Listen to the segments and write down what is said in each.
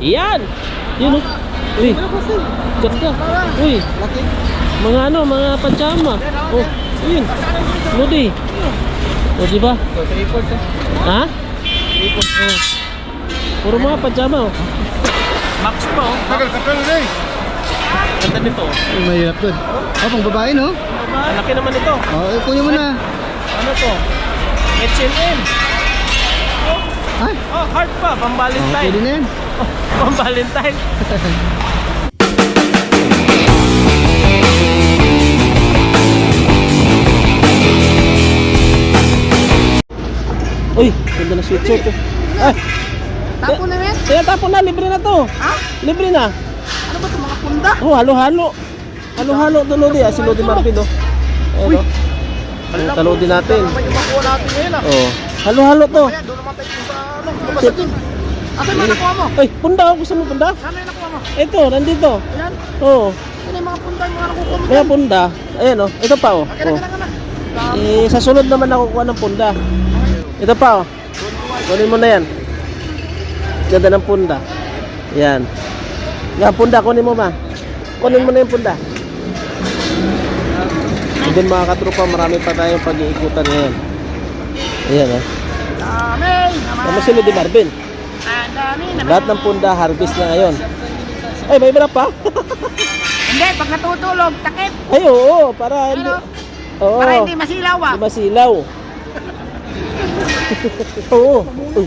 Yan! Yun oh. Uy, ganda. Uy, Laki. mga ano, mga pajama. Oh, yun. Lodi. O, di ba? So, 3 eh. Ha? Oh. Puro mga pajama oh. Max pa oh. Tagal ka pala rin. Ganda nito oh. Ay, mahirap dun. Oh, pang babae, no? Ang laki naman ito. Oh, eh, kunin mo na. Ano to? H&M. Oh, heart pa. Pang oh, pwede Valentine. na yan. Pang Valentine. Uy, ganda na sweatshirt oh. Ay, Tapo na yan? kaya tapon na, libre na to. Ha? Libre na. Ano ba ito mga punda? Oh, halo-halo. Halo-halo to Lodi. Ah, si Lodi Marvin oh. Ayun oh. Ang talodi natin. Yung makuha natin ngayon ah. Oh. Halo-halo to. Kaya doon naman tayo sa ano, lumabas din. Asan mo nakuha mo? Ay, punda oh. Gusto mo punda? Ano yung nakuha mo? Ito, nandito. Ayan. Oh. Yan yung mga punda yung mga nakukuha mo dyan. punda. Ayan oh. Ito pa oh. Kaya oh. na, na, kaya Eh, sa sunod naman ako kuha ng punda. Ito pa oh. Kunin mo na yan. Ganda ng punda. Yan. Yan, punda. Kunin mo ma. Kunin mo na yung punda. And then mga katrupa, marami pa tayong pag-iikutan ngayon. Ayan oh. Dami! naman. Tama si Lodi Marvin. Ang dami naman. Lahat ng punda harvest na ngayon. Ay, may iba pa? Hindi, pag natutulog, takip. Ay, oo. Para hindi... Ano? Oo. Para hindi masilaw ah. Di masilaw. Oo. Uy.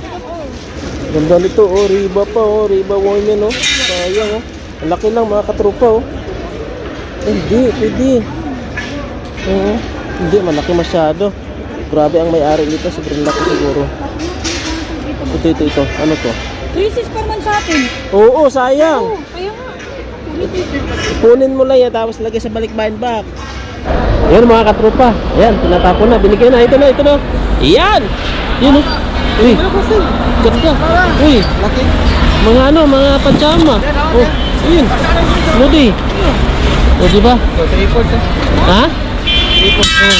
Ganda nito, oh. Riba pa, oh. Riba women, oh. Sayang, oh. Ang laki lang, mga katrupa, oh. Eh, hindi, pwede. Oo. Hindi, malaki masyado. Grabe ang may-ari nito. Sobrang laki siguro. Ito, ito, ito. Ano to? Crisis pa man sa atin. Oo, sayang. Oo, kaya nga. Ipunin mo lang yan, tapos lagay sa balikbayan back. Ayan mga katropa. Ayan, tinatapon na. Binigay na. Ito na, ito na. Ayan! Yun oh. Uy, ganda. Uy, Laki. mga ano, mga pajama. Oh, yun. Lodi. O, di ba? So, 3 eh. Ha? Oh.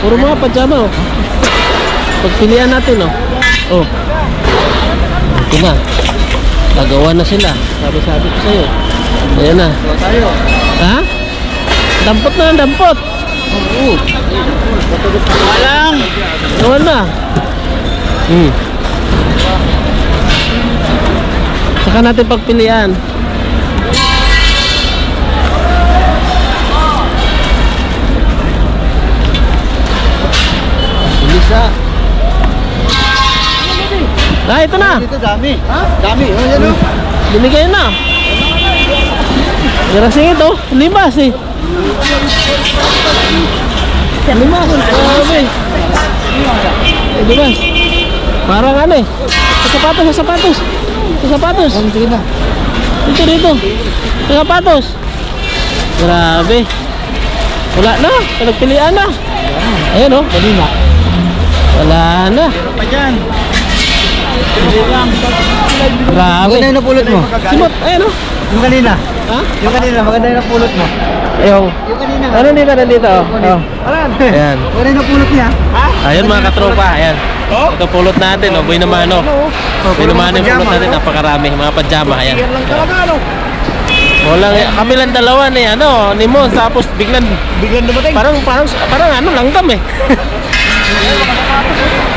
Puro mga pajama oh. Pagpilian natin oh. Oh. Ito na. Gagawa na sila. Sabi-sabi ko sa'yo. Ayan na. So, tayo. Ha? Dampot na, dampot. Oo. Walang. Gawan na. Hmm. Saka natin pagpilian. Ah, ito na. Dito, dami. Ha? Dami. Oh, yan, oh. Binigay na. Garasing ito, limas eh. Limas, grabe. Limas. Parang ano eh. Sa sapatos, sa sapatos. Sa sapatos. Na. Dito, dito. Sa sapatos. Grabe. Wala na. Pinagpilian na. Ayan oh. Wala na. Pa dyan. Grabe. Maganda yung napulot mo. Simot, ayan oh. Yung kanina. Ha? Yung kanina, maganda yung napulot mo. Ayaw. Yung kanina. Ano dito, nandito? Oh. Aran. Ayan. Maganda yung napulot niya. Ayun mga katropa, ayan. Ito pulot natin, oh, boy naman oh. Boy naman yung pulot natin, napakarami, mga pajama, ayan. Yan lang talaga, ano? Walang, kami lang dalawa ni, ano, ni Mon, tapos biglang, Biglang dumating. parang, parang, parang ano, langgam eh.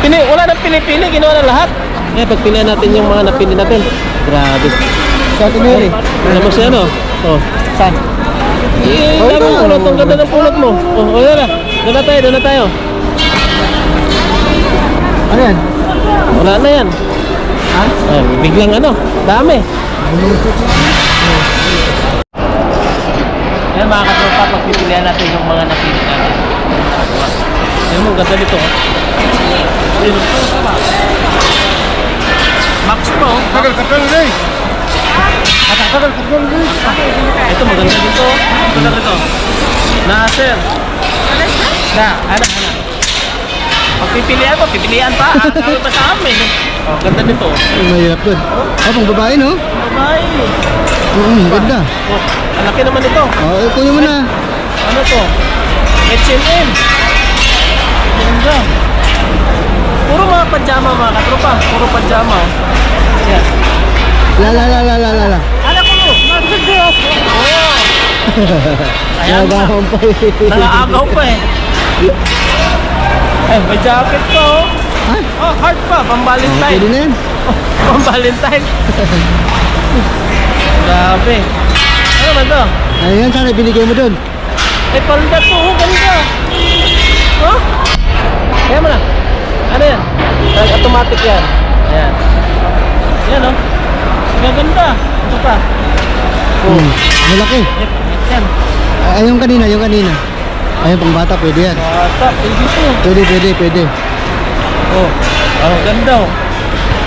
Pini, wala nang pili-pili, ginawa na lahat. Eh, pagpilihan natin yung mga napili natin. Grabe. Sa atin yun, eh. Ano mo siya, no? Oh. Saan? Eh, Oh, ito. pulot, ang ganda ng pulot mo. Oh, oh, yun na. Doon na tayo, doon na tayo. Ano yan? Wala na yan. Ha? Ay, biglang ano, dami. Yan mga katropa, pagpipilihan natin yung mga napili natin. Yan mo, ganda nito. oh. Ayun. Max Pro. Tagal ka pala rin. Tagal ka pala rin. Ito, maganda dito. Maganda dito. Nasir. Na, ano, ano. Pagpipilian mo, pipilian pa. Ang sabi pa sa amin. Oh, ganda nito. Ay, mahirap dun. Oh, pang babae, no? Bye. Oo, ganda. Oh, ang laki naman ito. Oh, eh, kunin mo na. Ano to? H&M. Ganda. Puro mga pajama mga katropa. Puro pajama. oh. Yan. La la la la la la la. Ano ko? Mercedes! Oo! Na. Nagahon pa eh. Nangaagaw pa eh. Eh, may jacket oh. Ha? Oh, heart pa. Pang Pwede Valentine. na yan. Pang Valentine. Grabe. Ano naman to? Ayan, sana binigay mo dun. Eh, palda to. Oh, ganda. Oh? Kaya mo na. Ano yan? Automatic yan. Ayan. Yan oh. Gaganda. Ito pa. Hmm. Malaki. Yan. Yan. Ay, yung kanina, yung kanina. Ayun, pang bata, pwede yan. Bata. Pwede to. Pwede, pwede, pwede. Oh. Oh, ganda oh.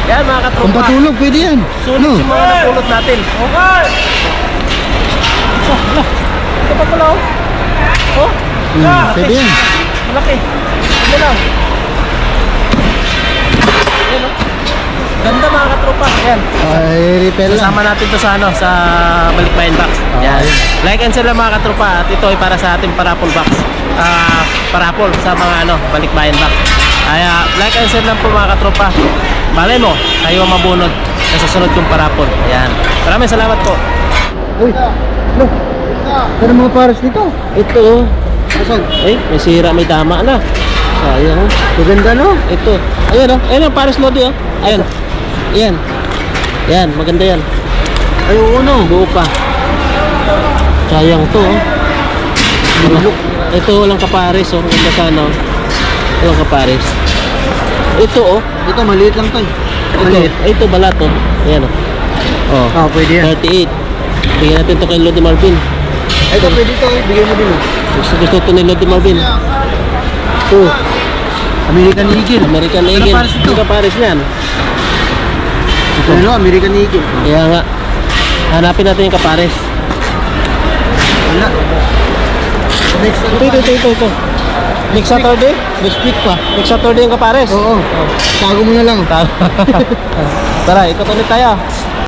Yan mga katropa. Kung patulog, pwede yan. Sulit No. yung mga napulot natin. Okay! So, ala. Ito pa pala oh. Oh? Hmm, pwede yan. Malaki. Ano lang. Yan oh. Ganda mga katropa. Yan. Ay, repel lang. Kasama natin to sa ano, sa Balikbayan Box. Yan. yun. Like and share lang mga katropa at ito ay para sa ating parapol box. Ah, parapol sa mga ano, Balikbayan Box. Kaya like and share lang po mga katropa. Malay mo, kayo ang mabunod sa susunod kong parapol. Ayan. Maraming salamat po. Uy, no. Ano mga pares dito? Ito, oh. Asan? Eh, may sira, may tama na. Sayang. Maganda, no? Ito. Ayan, oh. Ayan, oh. Paris Lodi, oh. Ayan. Ayan. Ayan, maganda yan. Ay, oo, no. Buo pa. Sayang to, oh. Diba? Ito, walang kapares, oh. Maganda sana, oh. Walang kapares. Ito, oh. Ito, maliit lang to. eh. Ito, Maliit. ito balat, oh. Ayan, oh. Oh. Ah, pwede yan. 38. Bigyan natin to kay Lodi Marvin. Ito, pwede to. Bigay mo din, oh. Gusto gusto to ni Lodi Marvin. Ito, American Eagle. American Eagle. Hindi kapares niyan. Ito, no? American Eagle. Kaya nga, hanapin natin yung kapares. Wala. Next, ano Ito, ito, ito, ito, ito. Next Saturday? Next week pa. Next Saturday yung kapares? Oo. Tago mo na lang. Tara. Ikot ulit tayo.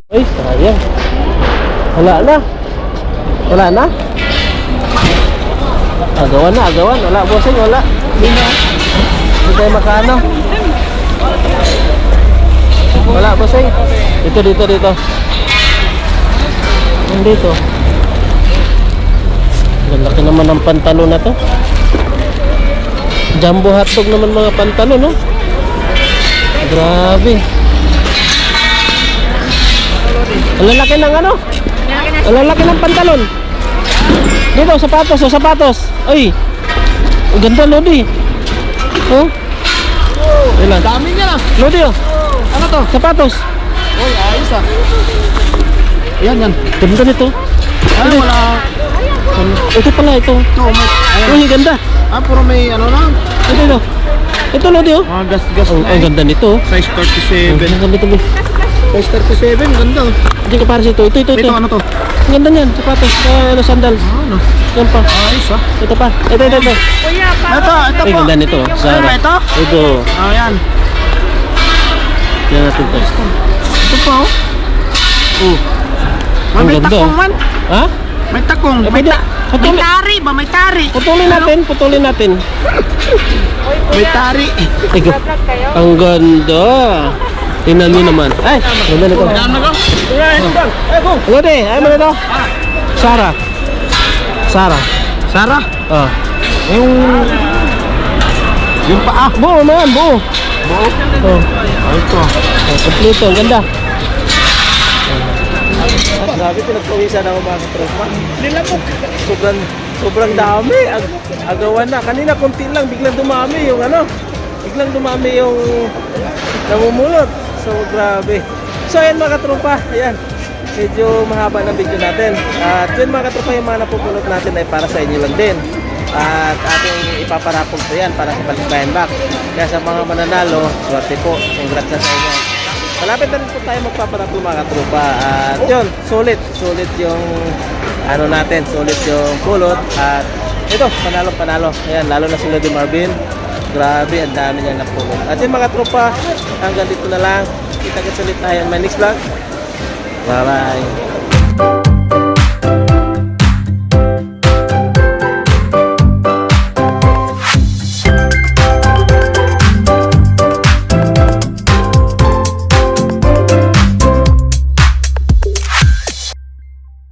Ay, sayang. Wala na. Wala na. Agawan na, agawan. Wala, bossing, wala. Hindi na. Hindi tayo makano. Wala, bossing. Dito, dito, dito. Yung dito. Ang laki naman ng pantalon na to. Jumbo hotdog naman mga pantalon, no? Grabe. Ang lalaki ng ano? Ang lalaki ng pantalon. Dito, sapatos, oh, sapatos. Ay. Ang ganda, Lodi. Oh. Ilan? Dami niya lang. Lodi, oh. Ano to? Sapatos. Uy, ayos ah. Yan, yan. Ganda nito. Ay, wala. Ito pala, ito. Ito, may, ayan. Uy, ganda. Ah, puro may ano lang. Ito, ito. Ito, Lodi, oh. Mga gas-gas Oh, na ang eh. ganda nito. oh. Size 37. Ang ganda nito. Size 37, ganda. Hindi ka para ito. Ito, ito, ito. Ito, ano to? Ang ganda niyan, sapatos. Ah, ano, sandals. Ano? Yan pa. Ayos ah. Ito pa. Ito, ito, ito. Ito, ito Ay, po. ganda nito. Ano Sarah. ba ito? Ito. Ah, yan. Yan natin to. Ito pa oh. Oh. Ah, Ang may ganda, takong oh. man. Ha? May takong. Eh, May, ta- may Putuli. tari ba? May tari. Putulin natin, putulin natin. May tari. Ego. Ang ganda. Tingnan nyo naman. Ay, ganda nito. Ano ko? Ano de? Ay, mo nito. Sarah. Sarah. Sarah. Oh. Yung... Yung paa. Buo man, buo. Buo. Oh. Ah, ito. Oh, kompleto, ang ganda. Grabe, pinagpawisan ako mga katropa. Nilamok. Sobrang, sobrang dami. Ag agawan na. Kanina konti lang, biglang dumami yung ano. Biglang dumami yung namumulot. So, grabe. So, ayan mga katropa. Ayan. Medyo mahaba na video natin. At yun mga katropa, yung mga napupulot natin ay para sa inyo lang din. At ating ipaparapog po yan para sa Balikbayan Back. Kaya sa mga mananalo, swerte po. Congrats na sa inyo. Malapit na rin po tayo magpaparapog mga katropa. At yun, solid. Solid yung ano natin, solid yung pulot. At ito, panalo, panalo. Ayan, lalo na si Lady Marvin. Grabe, ang dami niya napulot. At yun mga tropa, hanggang dito na lang. Kita-kits ulit tayo in my next vlog. Bye-bye.